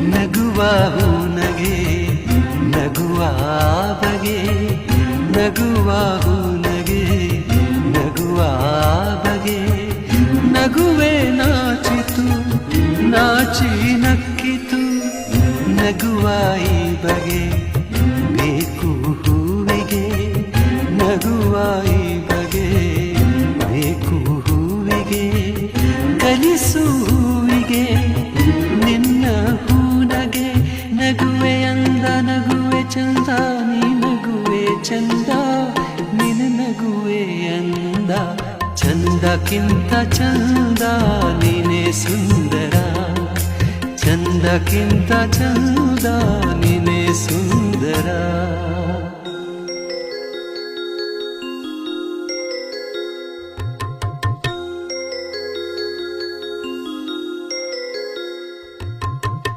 ನಗುವ ನಗೆ ನಗುವ ಬಗೆ, ನಗುವ ನಗೆ ನಗುವ ಬಗೆ. ನಗುವೆ ನಾಚಿತು, ನಾಚಿ ನಕ್ಕಿತು, ನಗುವ ಈ ಬಗೆ. ಬೇಕು ಹೂವಿಗೆ, ನಗುವ ಈ ಬಗೆ. ಬೇಕು ಹೂವಿಗೆ, ಕಲಿಸು ಚಂದ ನೀ ನಗುವೆ ಚಂದ ನಿನ್ನ ನಗುವೆ ಅಂದ ಚಂದಕ್ಕಿಂತ ಚಂದ ನೀನೆ ಸುಂದರ ಚಂದಕ್ಕಿಂತ ಚಂದ ನೀನೆ ಸುಂದರ